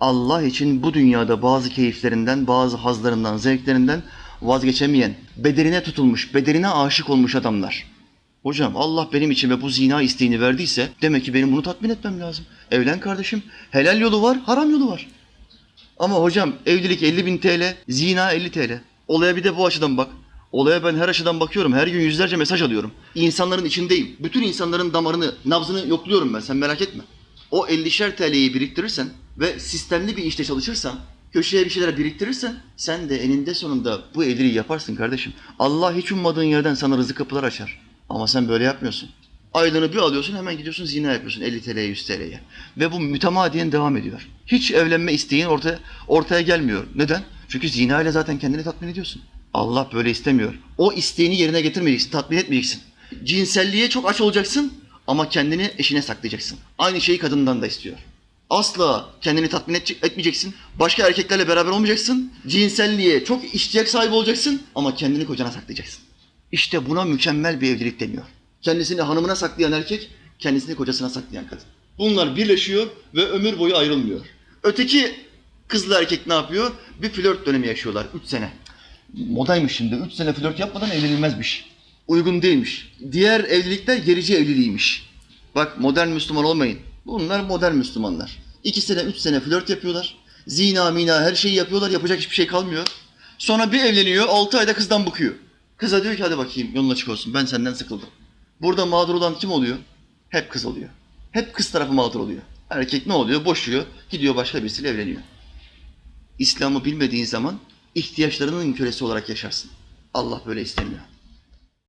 Allah için bu dünyada bazı keyiflerinden, bazı hazlarından, zevklerinden vazgeçemeyen, bedeline tutulmuş, bedeline aşık olmuş adamlar. Hocam Allah benim için ve bu zina isteğini verdiyse demek ki benim bunu tatmin etmem lazım. Evlen kardeşim. Helal yolu var, haram yolu var. Ama hocam evlilik 50 bin TL, zina 50 TL. Olaya bir de bu açıdan bak. Olaya ben her açıdan bakıyorum. Her gün yüzlerce mesaj alıyorum. İnsanların içindeyim. Bütün insanların damarını, nabzını yokluyorum ben. Sen merak etme. O 50'şer TL'yi biriktirirsen ve sistemli bir işte çalışırsan, köşeye bir şeyler biriktirirsen sen de eninde sonunda bu evliliği yaparsın kardeşim. Allah hiç ummadığın yerden sana rızık kapılar açar. Ama sen böyle yapmıyorsun. Aylığını bir alıyorsun hemen gidiyorsun zina yapıyorsun 50 TL'ye 100 TL'ye. Ve bu mütemadiyen devam ediyor. Hiç evlenme isteğin ortaya, ortaya gelmiyor. Neden? Çünkü zina ile zaten kendini tatmin ediyorsun. Allah böyle istemiyor. O isteğini yerine getirmeyeceksin, tatmin etmeyeceksin. Cinselliğe çok aç olacaksın ama kendini eşine saklayacaksın. Aynı şeyi kadından da istiyor. Asla kendini tatmin et- etmeyeceksin. Başka erkeklerle beraber olmayacaksın. Cinselliğe çok ihtiyaç sahibi olacaksın ama kendini kocana saklayacaksın. İşte buna mükemmel bir evlilik deniyor. Kendisini hanımına saklayan erkek, kendisini kocasına saklayan kadın. Bunlar birleşiyor ve ömür boyu ayrılmıyor. Öteki kızla erkek ne yapıyor? Bir flört dönemi yaşıyorlar 3 sene. Modaymış şimdi. 3 sene flört yapmadan evlenilmezmiş. Uygun değilmiş. Diğer evlilikler gerici evliliğiymiş. Bak modern Müslüman olmayın. Bunlar modern Müslümanlar. 2 sene 3 sene flört yapıyorlar. Zina mina her şeyi yapıyorlar. Yapacak hiçbir şey kalmıyor. Sonra bir evleniyor 6 ayda kızdan bıkıyor. Kıza diyor ki hadi bakayım yolun açık olsun ben senden sıkıldım. Burada mağdur olan kim oluyor? Hep kız oluyor. Hep kız tarafı mağdur oluyor. Erkek ne oluyor? Boşuyor. Gidiyor başka birisiyle evleniyor. İslam'ı bilmediğin zaman ihtiyaçlarının kölesi olarak yaşarsın. Allah böyle istemiyor.